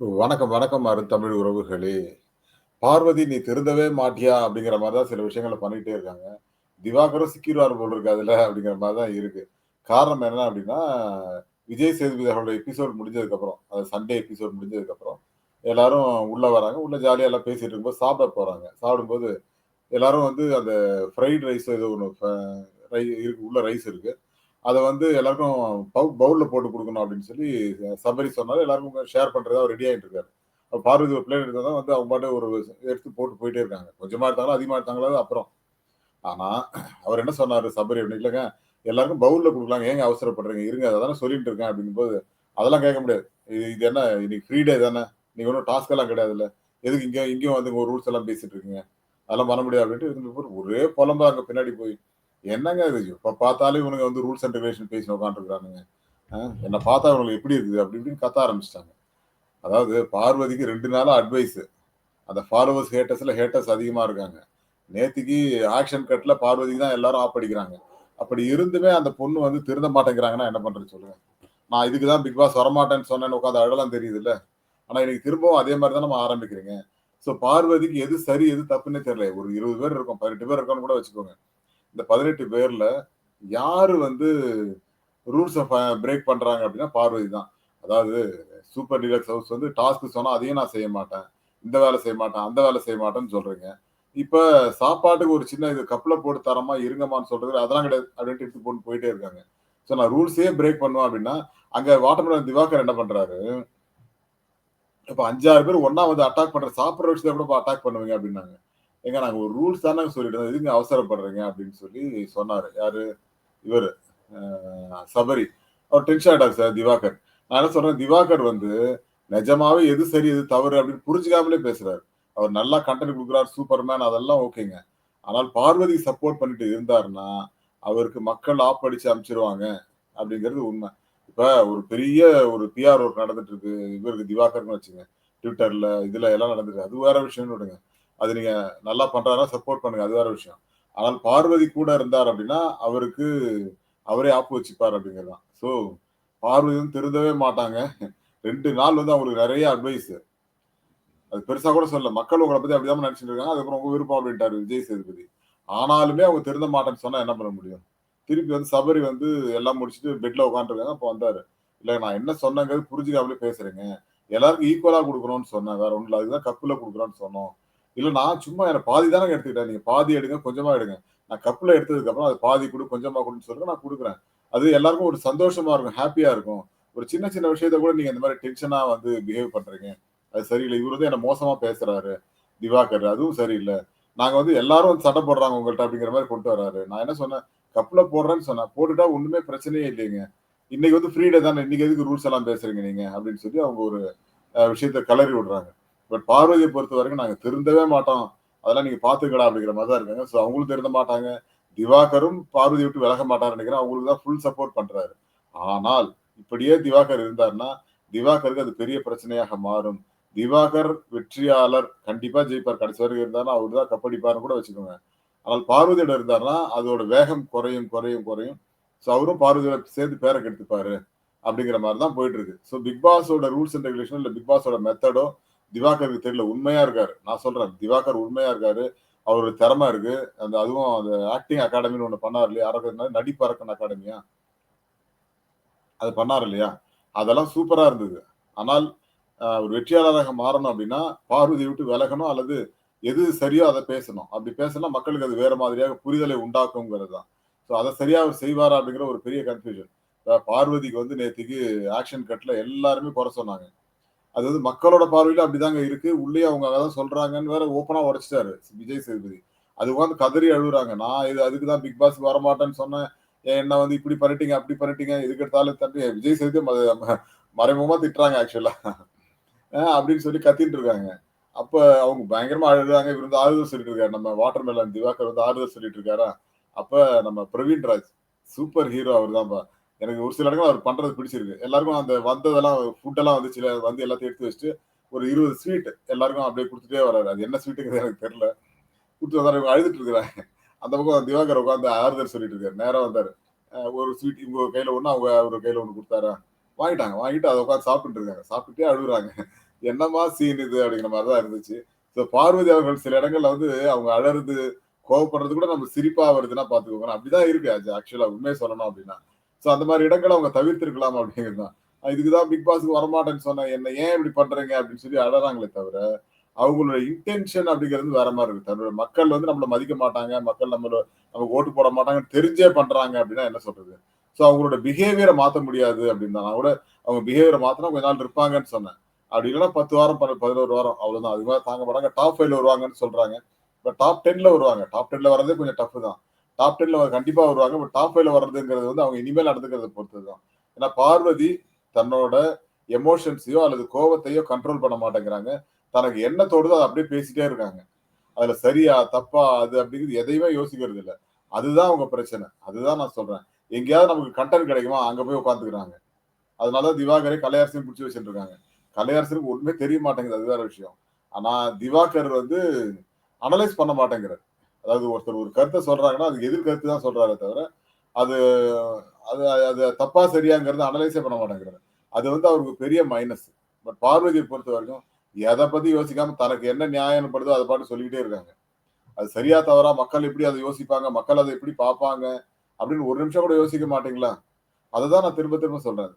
வணக்கம், வணக்கம் அருந்தமிழ் உறவுகளே! பார்வதி நீ திருந்தவே மாட்டியா? அப்படிங்கிற மாதிரி தான் சில விஷயங்கள பண்ணிகிட்டே இருக்காங்க. திவாகரும் சிக்கிடுவார் போல் இருக்கு அதில் அப்படிங்கிற மாதிரி தான் இருக்கு. காரணம் என்ன அப்படின்னா, விஜய் சேதுபதி அவரோட எபிசோட் முடிஞ்சதுக்கப்புறம், அது சண்டே எபிசோட் முடிஞ்சதுக்கப்புறம், எல்லாரும் உள்ளே வராங்க. உள்ளே ஜாலியாக எல்லாம் பேசிட்டு இருக்கும்போது சாப்பிட போகிறாங்க சாப்பிடும்போது எல்லாரும் வந்து அந்த ஃப்ரைட் ரைஸ் ஏதோ ஒன்று ஃப ரை இருக்கு உள்ள ரைஸ் இருக்குது அதை வந்து எல்லாருக்கும் பவுல்ல போட்டு கொடுக்கணும் அப்படின்னு சொல்லி சபரி சொன்னாரு. எல்லாருக்கும் ஷேர் பண்றதா ரெடி ஆகிட்டு இருக்காரு. பார்வதி ஒரு பிளேட் எடுத்தா தான் வந்து அவங்க பாட்டு ஒரு எடுத்து போட்டு போயிட்டே இருக்காங்க. கொஞ்சமா எடுத்தாங்களா, அதிகமா எடுத்தாங்களோ அப்புறம். ஆனா, அவர் என்ன சொன்னாரு சபரி அப்படின்னு, இல்லைங்க எல்லாருக்கும் பவுல்ல கொடுக்கலாங்க ஏங்க அவசரப்படுறீங்க? இருங்க அததானே சொல்லிட்டு இருக்கேன் அப்படிங்கும்போது, அதெல்லாம் கேட்க முடியாது. இது இது என்ன இன்னைக்கு ஃப்ரீ டே தானே. நீங்க ஒன்றும் டாஸ்க் எல்லாம் கிடையாதுல்ல. எதுக்கு இங்கே இங்கேயும் வந்து உங்க ரூல்ஸ் எல்லாம் பேசிட்டு இருக்கீங்க? அதெல்லாம் பண்ண முடியாது அப்படின்ட்டு ஒரே பொலம்பு அங்க பின்னாடி போய். என்னங்க இது இப்போ பார்த்தாலும் இவனுங்க வந்து ரூல்ஸ் அண்ட் ரெகுலேஷன் பேசி உட்காந்துருக்கானுங்க. என்னை பார்த்தா இவங்களுக்கு எப்படி இருக்குது? அப்படி இப்படின்னு கத்த ஆரம்பிச்சிட்டாங்க அதாவது பார்வதிக்கு 2 நாளா அட்வைஸ். அந்த ஃபாலோவர்ஸ், ஹேட்டர்ஸில் ஹேட்டர்ஸ் அதிகமாக இருக்காங்க. நேத்திக்கு ஆக்ஷன் கட்டில் பார்வதிக்கு தான் எல்லாரும் ஆப்படிக்கிறாங்க அப்படி இருந்துமே அந்த பொண்ணு வந்து திருந்த மாட்டேங்கிறாங்கன்னா என்ன பண்ணுறது சொல்லுங்க? நான் இதுக்கு தான் பிக் பாஸ் வரமாட்டேன்னு சொன்னேன்னு உட்காந்து அழலாம் தெரியுதுல்ல. ஆனால் இன்னைக்கு திரும்பவும் அதே மாரி தானம்மா ஆரம்பிக்கிறீங்க. ஸோ பார்வதிக்கு எது சரி, எது தப்புன்னே தெரியல. ஒரு 20 பேர் இருக்கோம். 18 பேர் இருக்கோம்னு கூட வச்சுக்கோங்க. இந்த 18 பேர்ல யாரு வந்து ரூல்ஸ ஃப பிரேக் பண்றாங்க அப்படின்னா பார்வதி தான். அதாவது சூப்பர் டீலக்ஸ் ஹவுஸ் வந்து டாஸ்க் சொன்னா அதையும் நான் செய்ய மாட்டேன். இந்த வேலை செய்ய மாட்டேன், அந்த வேலை செய்ய மாட்டேன்னு சொல்றீங்க. இப்ப சாப்பாட்டுக்கு ஒரு சின்ன இது கப்பில் போட்டு தரமா இருங்கம்மான்னு சொல்றது அதெல்லாம் கிடையாது. அப்படின்ட்டு எடுத்து போட்டு போயிட்டே இருக்காங்க. ஸோ நான் ரூல்ஸே பிரேக் பண்ணுவேன் அப்படின்னா, அங்க வாட்டர்மெலன் திவாகர் என்ன பண்றாரு? இப்ப 5, 6 பேர் ஒன்னா வந்து அட்டாக் பண்ற சாப்பிட்ற விஷயத்த கூட அட்டாக் பண்ணுவீங்க அப்படின்னாங்க. ஏங்க நாங்க ஒரு ரூல்ஸ் தானங்க சொல்லிட்டோம். எதுங்க அவசரப்படுறீங்க அப்படின்னு சொல்லி சொன்னாரு. யாரு? இவர் சபரி. அவர் டென்ஷன் ஆயிட்டார் சார் திவாகர். நான் என்ன சொல்றேன், திவாகர் வந்து நிஜமாவே எது சரி, எது தவறு அப்படின்னு புரிஞ்சுக்காமலே பேசுறாரு. அவர் நல்லா கன்டென்ட் கொடுக்குறாரு சூப்பர்மேன் அதெல்லாம் ஓகேங்க. ஆனால் பார்வதி சப்போர்ட் பண்ணிட்டு இருந்தாருன்னா, அவருக்கு மக்கள் ஆப் அடிச்சு அப்படிங்கிறது உண்மை. இப்ப ஒரு பெரிய ஒரு பிஆர் ஒர்க் நடந்துட்டு இருக்கு. இவருக்கு திவாகர்னு வச்சுங்க. ட்விட்டர்ல இதுல எல்லாம் நடந்துருக்கு. அது வேற விஷயம்னு விடுங்க. அது நீங்க நல்லா பண்றாருன்னா சப்போர்ட் பண்ணுங்க. அது வேற விஷயம். ஆனால் பார்வதி கூட இருந்தார் அப்படின்னா, அவருக்கு அவரே ஆப்பு வச்சுப்பார் அப்படிங்கிறது தான். பார்வதி வந்து திருந்தவே மாட்டாங்க. ரெண்டு நாள் வந்து அவங்களுக்கு நிறைய அட்வைஸ். அது பெருசா கூட சொல்லல. மக்கள் உங்களை பத்தி அப்படிதான் நினைச்சிட்டு இருக்காங்க. அதுக்கப்புறம் உங்க விருப்பம் அப்படின்ட்டாரு விஜய் சேதுபதி. ஆனாலுமே அவங்க திருந்த மாட்டேன்னு சொன்னா என்ன பண்ண முடியும்? திருப்பி வந்து சபரி வந்து எல்லாம் முடிச்சுட்டு பெட்ல உட்காந்துருக்காங்க அப்போ வந்தாரு. இல்ல நான் என்ன சொன்னேங்கிறது புரிஞ்சுக்காமலே பேசுறேங்க எல்லாருக்கும் ஈக்குவலா குடுக்கணும்னு சொன்னேன். வேற ஒன்றும் இல்ல. அதுதான் தான் கப்ல சொன்னோம். இல்லை நான் சும்மா எனக்கு பாதி தானே எடுத்துக்கிட்டேன். நீங்க பாதி எடுங்க, கொஞ்சமா எடுங்க. நான் கப்பில் எடுத்ததுக்கு அப்புறம் அது பாதி கொடு கொஞ்சமா கொடுன்னு சொல்லுங்க நான் கொடுக்குறேன் அது எல்லாருக்கும் ஒரு சந்தோஷமா இருக்கும். ஹாப்பியாக இருக்கும். ஒரு சின்ன சின்ன விஷயத்த கூட நீங்க இந்த மாதிரி டென்ஷனா வந்து பிஹேவ் பண்றீங்க. அது சரியில்லை இவரு வந்து என்ன மோசமா பேசுறாரு. திவாகர். அதுவும் சரியில்லை நாங்க வந்து எல்லாரும் வந்து சண்டை போடுறாங்க உங்கள்ட்ட அப்படிங்கிற மாதிரி கொண்டு வராரு. நான் என்ன சொன்னேன், கப்பில் போடுறேன்னு சொன்னேன். போட்டுட்டா ஒண்ணுமே பிரச்சனையே இல்லைங்க. இன்னைக்கு வந்து ஃப்ரீ டே தானே. இன்னைக்கு எதுக்கு ரூல்ஸ் எல்லாம் பேசுறீங்க நீங்க? அப்படின்னு சொல்லி அவங்க ஒரு விஷயத்த கிளறி விடுறாங்க. பட் பார்வதியை பொறுத்த வரைக்கும் நாங்கள் திருந்தவே மாட்டோம். அதெல்லாம் நீங்க பார்த்துக்கடா அப்படிங்கிற மாதிரி தான் இருக்காங்க. ஸோ அவங்களும் திருந்த மாட்டாங்க. திவாகரும் பார்வதி விட்டு விலக மாட்டாருன்னு நினைக்கிறேன் அவங்களுக்கு தான் ஃபுல் சப்போர்ட் பண்றாரு. ஆனால் இப்படியே திவாகர் இருந்தாருன்னா, திவாகருக்கு அது பெரிய பிரச்சனையாக மாறும். திவாகர் வெற்றியாளர். கண்டிப்பா ஜெயிப்பார். கடைசி வரைக்கும் இருந்தாருன்னா, அவரு தான் கப்படிப்பார்னு கூட வச்சுக்கோங்க. ஆனால் பார்வதியோட இருந்தாருன்னா, அதோட வேகம் குறையும், குறையும், குறையும். ஸோ அவரும் பார்வதியோட சேர்ந்து பேரை கெடுத்துப்பாரு. அப்படிங்கிற மாதிரி தான் போயிட்டு இருக்கு. ஸோ பிக் பாஸோட ரூல்ஸ் அண்ட் ரெகுலேஷன் இல்லை பிக் பாஸோட மெத்தடோ திவாகருக்கு தெரியல. உண்மையா இருக்காரு. நான் சொல்றேன். திவாகர் உண்மையா இருக்காரு. அவரோட திறமை இருக்கு. அந்த அதுவும் அந்த ஆக்டிங் அகாடமின்னு ஒண்ணு பண்ணார் இல்லையா? அரக்கன் நடிப்பு அரக்கன் அகாடமியா? அது பண்ணார் இல்லையா? அதெல்லாம் சூப்பரா இருந்தது. ஆனால் ஒரு வெற்றியாளராக மாறணும் அப்படின்னா, பார்வதி விட்டு விலகணும் அல்லது எது சரியோ அத பேசணும். அப்படி பேசினா மக்களுக்கு அது வேற மாதிரியாக புரிதலை உண்டாக்குங்கிறது தான். சோ அதை சரியா அவர் செய்வாரா அப்படிங்கிற ஒரு பெரிய கன்ஃப்யூஷன். பார்வதிக்கு வந்து நேத்திக்கு ஆக்ஷன் கட்ல எல்லாருமே குறை சொன்னாங்க. அது வந்து மக்களோட பார்வையில அப்படிதாங்க இருக்கு. உள்ளே அவங்க அதான் சொல்றாங்கன்னு வேற ஓப்பனா உடைச்சிட்டாரு விஜய் சேதுபதி. அது உட்காந்து கதறி அழுகுறாங்க நான் இது அதுக்கு தான் பிக் பாஸ்க்கு வரமாட்டேன்னு சொன்னேன். என்ன வந்து இப்படி பண்ணிட்டீங்க, அப்படி பண்ணிட்டீங்க. எதுக்கு எடுத்தாலும் தட்டி விஜய் சேதுபதி மறைமுகமா திட்டுறாங்க ஆக்சுவலா. அப்படின்னு சொல்லி கத்திட்டு இருக்காங்க. அப்ப அவங்க பயங்கரமா அழுகுறாங்க. இவர் வந்து ஆறுதல் சொல்லிட்டு இருக்காரு. நம்ம வாட்டர்மெலன் திவாகர் வந்து ஆறுதல் சொல்லிட்டு இருக்காரா? அப்ப நம்ம பிரவீன் ராஜ் சூப்பர் ஹீரோ அவர் தான்ப்பா. எனக்கு ஒரு சில இடங்கள்ல அவர் பண்றது பிடிச்சிருக்கு. எல்லாருக்கும் அந்த வந்ததெல்லாம் ஃபுட்டெல்லாம் வந்து சில வந்து எல்லாத்தையும் எடுத்து வச்சுட்டு, ஒரு 20 ஸ்வீட் எல்லாருக்கும் அப்படியே கொடுத்துட்டே வர்றாரு. அது என்ன ஸ்வீட்டுங்கிறது எனக்கு தெரியல. கொடுத்து வந்தாரு. இவங்க அழுதுட்டு இருக்கிறாங்க. அந்த பக்கம் திவாகர் உட்காந்து ஆறுதல் சொல்லிட்டு இருக்காரு. நேரம் வந்தாரு. ஒரு ஸ்வீட் இவங்க கையில ஒண்ணு, அவங்க அவர் கையில ஒண்ணு கொடுத்தாரு வாங்கிட்டாங்க. வாங்கிட்டு அதை உட்காந்து சாப்பிட்டு இருக்காங்க. சாப்பிட்டுட்டே அழுகுறாங்க என்னம்மா சீன் இது அப்படிங்கிற மாதிரி தான் இருந்துச்சு ஸோ பார்வதி அவர்கள் சில இடங்கள்ல வந்து அவங்க அழறது கோவப்படுறது கூட நம்ம சிரிப்பா வருதுன்னா பாத்துக்கோங்க அப்படிதான் இருக்கு ஆக்சுவலா உண்மையை சொல்லணும் அப்படின்னா ஸோ அந்த மாதிரி இடங்களை அவங்க தவிர்த்திருக்கலாம் அப்படிங்கிறது தான். இதுக்குதான் பிக் பாஸ்க்கு வரமாட்டேன்னு சொன்னேன் என்ன ஏன் இப்படி பண்றீங்க? அப்படின்னு சொல்லி அழறாங்களே தவிர அவங்களோட இன்டென்ஷன் அப்படிங்கிறது வேற மாதிரி இருக்கு. தன்னோட மக்கள் வந்து நம்மள மதிக்க மாட்டாங்க. மக்கள் நம்மள நமக்கு ஓட்டு போட மாட்டாங்கன்னு தெரிஞ்சே பண்றாங்க அப்படின்னா என்ன சொல்றது? ஸோ அவங்களோட பிஹேவியரை மாற்ற முடியாது அப்படின்னு தான். நான் கூட அவங்க பிஹேவியரை மாத்தினா கொஞ்ச நாள் இருப்பாங்கன்னு சொன்னேன். அப்படி இல்லைன்னா பத்து வாரம் பதினோரு வாரம் அவ்வளவுதான். அது மாதிரி தாங்க மாட்டாங்க. டாப் ஃபைவ்ல வருவாங்கன்னு சொல்றாங்க. இப்போ டாப் டென்ல வருவாங்க. டாப் டென்ல வரதே கொஞ்சம் டஃப் தான். டாப் டென்ல கண்டிப்பா வருவாங்க. பட் டாப் ஃபைவ்ல வர்றதுங்கிறது வந்து அவங்க இனிமேல் நடந்துக்கிறத பொறுத்து தான். ஏன்னா பார்வதி தன்னோட எமோஷன்ஸையோ அல்லது கோபத்தையோ கண்ட்ரோல் பண்ண மாட்டேங்கிறாங்க. தனக்கு என்ன தோடுதோ அதை அப்படியே பேசிட்டே இருக்காங்க. அதுல சரியா தப்பா அது அப்படிங்கிறது எதையுமே யோசிக்கிறது இல்லை. அதுதான் அவங்க பிரச்சனை. அதுதான் நான் சொல்றேன். எங்கேயாவது நமக்கு கண்டென்ட் கிடைக்குமா அங்க போய் உட்காந்துக்கிறாங்க. அதனால திவாகரை கலையரசையும் பிடிச்சி வச்சுட்டு இருக்காங்க கலையரசனுக்கு ஒண்ணுமே தெரிய மாட்டேங்குது. அது வேற விஷயம். ஆனா திவாகர் வந்து அனலைஸ் பண்ண மாட்டேங்கிறார். அதாவது ஒருத்தர் ஒரு கருத்தை சொல்றாங்கன்னா அது எதிர்கருத்து தான் சொல்றாரு தவிர அது அது அது தப்பா சரியாங்கிறது அனலைஸே பண்ண மாட்டேங்கிறாரு. அது வந்து அவருக்கு பெரிய மைனஸ் பட் பார்வதியை பொறுத்த வரைக்கும் எதை பத்தி யோசிக்காம தனக்கு என்ன நியாயம் படுதோ அதை பாட்டு சொல்லிக்கிட்டே இருக்காங்க. அது சரியா தவறா மக்கள் எப்படி அதை யோசிப்பாங்க மக்கள் அதை எப்படி பார்ப்பாங்க அப்படின்னு ஒரு நிமிஷம் கூட யோசிக்க மாட்டீங்களா? அதை தான் நான் திரும்ப திரும்ப சொல்றேன்.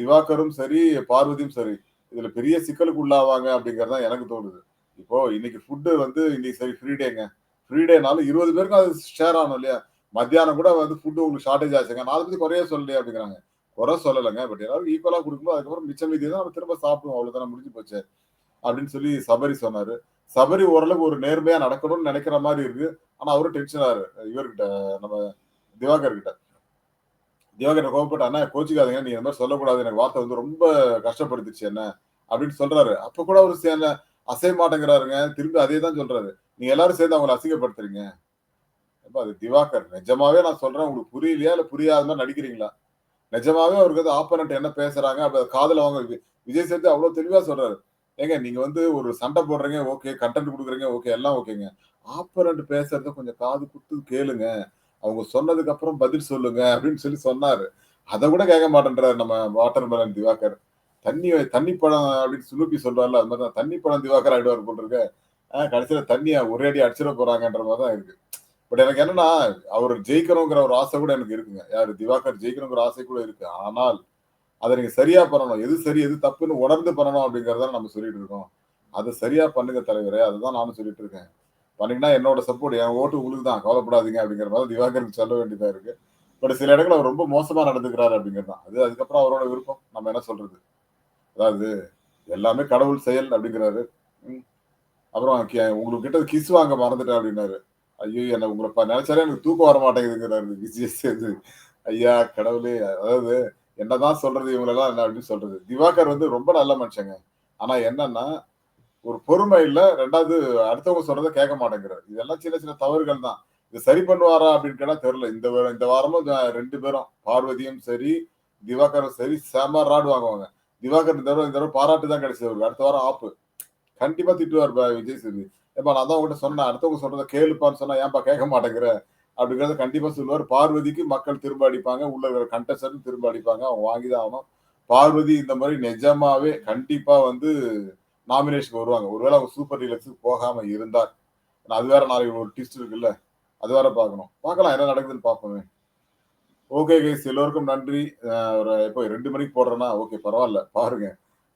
திவாகரும் சரி பார்வதியும் சரி இதுல பெரிய சிக்கலுக்கு உள்ளாவாங்க அப்படிங்கறதான் எனக்கு தோணுது. இப்போ இன்னைக்கு ஃபுட்டு வந்து இன்னைக்கு சரி ஃப்ரீடேனாலும் இருபது பேருக்கும் அது ஷேர் ஆகணும் இல்லையா? மத்தியானம் கூட வந்து ஃபுட்டு உங்களுக்கு ஷார்டேஜ் ஆச்சுங்க. நான் அதை பத்தி குறைய சொல்லலையே அப்படிங்கிறாங்க. குறை சொல்லலைங்க. பட் எல்லாரும் ஈக்குவலா கொடுக்கும்போது அதுக்கப்புறம் மிச்சம் மீதி தான் நம்ம திரும்ப சாப்பிடுவோம் அவ்வளவுதானே முடிஞ்சு போச்சு. அப்படின்னு சொல்லி சபரி சொன்னாரு. சபரி ஓரளவுக்கு ஒரு நேர்மையா நடக்கணும்னு நினைக்கிற மாதிரி இருக்கு. ஆனா அவரும் டென்ஷனாரு இவர்கிட்ட நம்ம திவாகர் கிட்ட திவாகர் கோபப்பட்ட அண்ணா கோச்சிக்காதீங்க. நீங்க இந்த மாதிரி சொல்லக்கூடாது. எனக்கு வார்த்தை வந்து ரொம்ப கஷ்டப்படுத்துச்சு என்ன? அப்படின்னு சொல்றாரு. அப்ப கூட அவர் சேர்ந்த அசைய மாட்டேங்கிறாருங்க. திரும்பி அதே தான் சொல்றாரு. நீங்க எல்லாரும் சேர்ந்து அவங்களை அசிங்கப்படுத்துறீங்க. அது திவாகர். நிஜமாவே நான் சொல்றேன். உங்களுக்கு புரியலையா? இல்ல புரியாத மாதிரி நடிக்கிறீங்களா? நிஜமாவே அவருக்கு வந்து ஆப்பனண்ட் என்ன பேசுறாங்க? அப்ப காதல அவங்க விஜய் சேர்த்து அவ்வளவு தெளிவா சொல்றாரு. ஏங்க நீங்க வந்து ஒரு சண்டை போடுறீங்க ஓகே கண்டென்ட் கொடுக்குறீங்க ஓகே எல்லாம் ஓகேங்க ஆப்பனண்ட் பேசுறத கொஞ்சம் காது குத்து கேளுங்க. அவங்க சொன்னதுக்கு அப்புறம் பதில் சொல்லுங்க அப்படின்னு சொல்லி சொன்னாரு. அதை கூட கேட்க மாட்டேன்றாரு நம்ம வாட்டர் மேலன் திவாகர். தண்ணி தண்ணி படம் அப்படின்னு சுலுப்பி சொல்றாருல அது மாதிரி தான். தண்ணி படம் திவாகர் ஆயிடுவார் போல் இருக்க. கடைசியில தண்ணியை ஒரே அடி அடிச்சிட போறாங்கன்ற மாதிரி தான் இருக்கு. பட் எனக்கு என்னன்னா அவர் ஜெயிக்கணுங்கிற ஒரு ஆசை கூட எனக்கு இருக்குங்க. யாரு? திவாகர் ஜெயிக்கணுங்கிற ஆசை கூட இருக்கு. ஆனால் அதை நீங்க சரியா பண்ணணும். எது சரி எது தப்புன்னு உணர்ந்து பண்ணணும் அப்படிங்கறத நம்ம சொல்லிட்டு இருக்கோம். அதை சரியா பண்ணுங்க தலைவரே. அதுதான் நானும் சொல்லிட்டு இருக்கேன். பண்ணீங்கன்னா என்னோட சப்போர்ட் என் ஓட்டு உங்களுக்கு தான். கவலைப்படாதீங்க அப்படிங்கிற மாதிரி திவாகருக்கு சொல்ல வேண்டியதா இருக்கு. பட் சில இடங்கள் அவர் ரொம்ப மோசமா நடந்துக்கிறாரு அப்படிங்கிறது தான். அது அதுக்கப்புறம் அவரோட விருப்பம். நம்ம என்ன சொல்றது? அதாவது எல்லாமே கடவுள் செயல் அப்படிங்கிறாரு. அப்புறம் உங்களுக்கு கிட்ட கிஸ் வாங்க மறந்துட்டேன் அப்படின்னாரு. ஐயோ என்ன உங்களை நினைச்சாலே எனக்கு தூக்கம் வர மாட்டேங்குதுங்கிறாரு விஜய் சேது. ஐயா கடவுளே அதாவது என்னதான் சொல்றது இவங்களெல்லாம் என்ன அப்படின்னு சொல்றது. திவாகர் வந்து ரொம்ப நல்ல மனுஷங்க. ஆனா என்னன்னா ஒரு பொறுமை இல்ல ரெண்டாவது அடுத்தவங்க சொல்றதை கேட்க மாட்டேங்கிறார். இதெல்லாம் சின்ன சின்ன தவறுகள் தான். இது சரி பண்ணுவாரா அப்படின்னு கேட்டா தெரியல. இந்த இந்த வாரமும் ரெண்டு பேரும் பார்வதியும் சரி திவாகரும் சரி செம ராடு வாங்குவாங்க. திவாகர் இந்த தடவை இந்த தடவை பாராட்டு தான் கிடைச்சது அவருக்கு. அடுத்த வாரம் ஆப்பு. கண்டிப்பா திட்டுவார் விஜய் சேது ஏப்பா நான் தான் உங்ககிட்ட சொன்னேன். அடுத்தவங்க சொல்றத கேளுப்பான்னு சொன்னா ஏன்பா கேட்க மாட்டேங்கிற? அப்படிங்கறத கண்டிப்பா சொல்லுவார். பார்வதிக்கு மக்கள் திரும்ப அடிப்பாங்க. உள்ள இருக்கிற கண்டஸ்டன் திரும்ப அடிப்பாங்க. அவங்க வாங்கிதான் ஆகணும். பார்வதி இந்த மாதிரி நிஜமாவே கண்டிப்பா வந்து நாமினேஷனுக்கு வருவாங்க. ஒருவேளை அவங்க சூப்பர் டீலக்ஸுக்கு போகாம இருந்தார் அது வேற நாளைக்கு ஒரு டிஸ்ட் இருக்குல்ல. அது வேற பார்க்கணும். பார்க்கலாம் என்ன நடக்குதுன்னு பார்ப்போமே. ஓகே கைஸ் எல்லோருக்கும் நன்றி. ஒரு இப்போ ரெண்டு மணிக்கு போடுறேன்னா ஓகே பரவாயில்ல பாருங்க.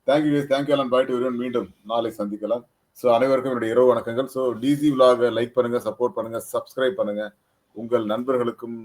தேங்க்யூ கைஸ் தேங்க்யூ எல்லாம் பாய்ட்டு வருவேன் மீண்டும் நாளை சந்திக்கலாம். ஸோ அனைவருக்கும் என்னுடைய இரவு வணக்கங்கள். ஸோ டிசி விலாக லைக் பண்ணுங்க சப்போர்ட் பண்ணுங்க சப்ஸ்கிரைப் பண்ணுங்க. உங்கள் நண்பர்களுக்கும்